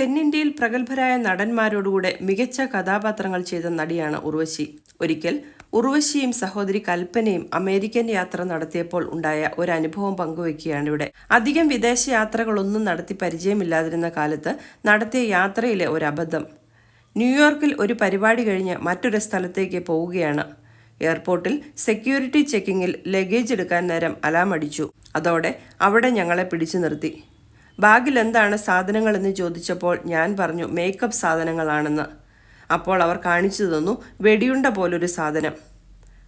തെന്നിന്ത്യയിൽ പ്രഗത്ഭരായ നടന്മാരോടുകൂടെ മികച്ച കഥാപാത്രങ്ങൾ ചെയ്ത നടിയാണ് ഉർവശി. ഒരിക്കൽ ഉർവശിയും സഹോദരി കൽപ്പനയും അമേരിക്കൻ യാത്ര നടത്തിയപ്പോൾ ഉണ്ടായ ഒരു അനുഭവം പങ്കുവെക്കുകയാണ് ഇവിടെ. അധികം വിദേശ യാത്രകളൊന്നും നടത്തി പരിചയമില്ലാതിരുന്ന കാലത്ത് നടത്തിയ യാത്രയിലെ ഒരു അബദ്ധം ന്യൂയോർക്കിൽ ഒരു പരിപാടി കഴിഞ്ഞ് മറ്റൊരു സ്ഥലത്തേക്ക് പോവുകയാണ്. എയർപോർട്ടിൽ സെക്യൂരിറ്റി ചെക്കിങ്ങിൽ ലഗേജ് എടുക്കാൻ നേരം അലാമടിച്ചു അതോടെ അവിടെ ഞങ്ങളെ പിടിച്ചു നിർത്തി. ബാഗിൽ എന്താണ് സാധനങ്ങളെന്ന് ചോദിച്ചപ്പോൾ ഞാൻ പറഞ്ഞു മേക്കപ്പ് സാധനങ്ങളാണെന്ന്. അപ്പോൾ അവർ കാണിച്ചു തന്നു വെടിയുണ്ട പോലൊരു സാധനം.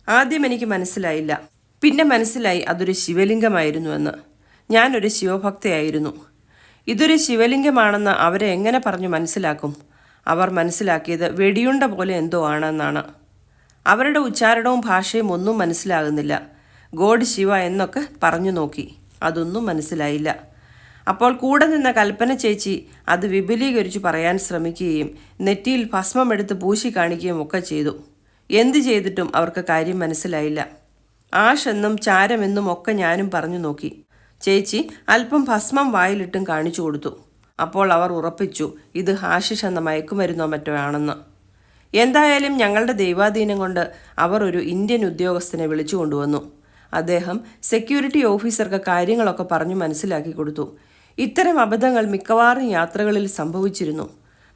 ആദ്യം എനിക്ക് മനസ്സിലായില്ല. പിന്നെ മനസ്സിലായി അതൊരു ശിവലിംഗമായിരുന്നുവെന്ന് ഞാനൊരു ശിവഭക്തയായിരുന്നു. ഇതൊരു ശിവലിംഗമാണെന്ന് അവരെ എങ്ങനെ പറഞ്ഞു മനസ്സിലാക്കും? അവർ മനസ്സിലാക്കിയത് വെടിയുണ്ട പോലെ എന്തോ ആണെന്നാണ്. അവരുടെ ഉച്ചാരണവും ഭാഷയും ഒന്നും മനസ്സിലാകുന്നില്ല. ഗോഡ് ശിവ എന്നൊക്കെ പറഞ്ഞു നോക്കി. അതൊന്നും മനസ്സിലായില്ല. അപ്പോൾ കൂടെ നിന്ന കൽപ്പന ചേച്ചി അത് വിപുലീകരിച്ചു പറയാൻ ശ്രമിക്കുകയും നെറ്റിയിൽ ഭസ്മം ഭസ്മമെടുത്ത് പൂശി കാണിക്കുകയും ഒക്കെ ചെയ്തു. എന്തു ചെയ്തിട്ടും അവർക്ക് കാര്യം മനസ്സിലായില്ല. ആഷ് എന്നും ചാരമെന്നും ഒക്കെ ഞാനും പറഞ്ഞു നോക്കി. ചേച്ചി അല്പം ഭസ്മം വായിലിട്ടും കാണിച്ചു കൊടുത്തു. അപ്പോൾ അവർ ഉറപ്പിച്ചു ഇത് ഹാഷിഷ് എന്ന മയക്കുമരുന്നോ മറ്റോ ആണെന്ന്. എന്തായാലും ഞങ്ങളുടെ ദൈവാധീനം കൊണ്ട് അവർ ഒരു ഇന്ത്യൻ ഉദ്യോഗസ്ഥനെ വിളിച്ചു കൊണ്ടുവന്നു. അദ്ദേഹം സെക്യൂരിറ്റി ഓഫീസർക്ക് കാര്യങ്ങളൊക്കെ പറഞ്ഞു മനസ്സിലാക്കി കൊടുത്തു. ഇത്തരം അബദ്ധങ്ങൾ മിക്കവാറും യാത്രകളിൽ സംഭവിച്ചിരുന്നു.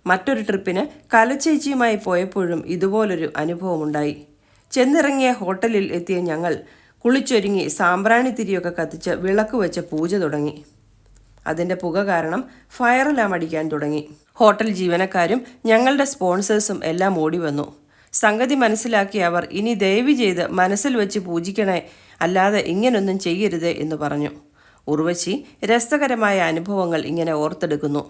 മറ്റൊരു ട്രിപ്പിന് കലച്ചേച്ചിയുമായി പോയപ്പോഴും ഇതുപോലൊരു അനുഭവമുണ്ടായി. ചെന്നിറങ്ങിയ ഹോട്ടലിൽ എത്തിയ ഞങ്ങൾ കുളിച്ചൊരുങ്ങി സാമ്പ്രാണി തിരിയൊക്കെ കത്തിച്ച് വിളക്ക് വെച്ച് പൂജ തുടങ്ങി. അതിന്റെ പുക കാരണം ഫയർ അലാം അടിക്കാൻ തുടങ്ങി. ഹോട്ടൽ ജീവനക്കാരും ഞങ്ങളുടെ സ്പോൺസേഴ്സും എല്ലാം ഓടി വന്നു. സംഗതി മനസ്സിലാക്കിയ അവർ ഇനി ദയവ് ചെയ്ത് മനസ്സിൽ വെച്ച് പൂജിക്കണേ അല്ലാതെ ഇങ്ങനൊന്നും ചെയ്യരുത് എന്ന് പറഞ്ഞു. ഉർവശി രസകരമായ അനുഭവങ്ങൾ ഇങ്ങനെ ഓർത്തെടുക്കുന്നു.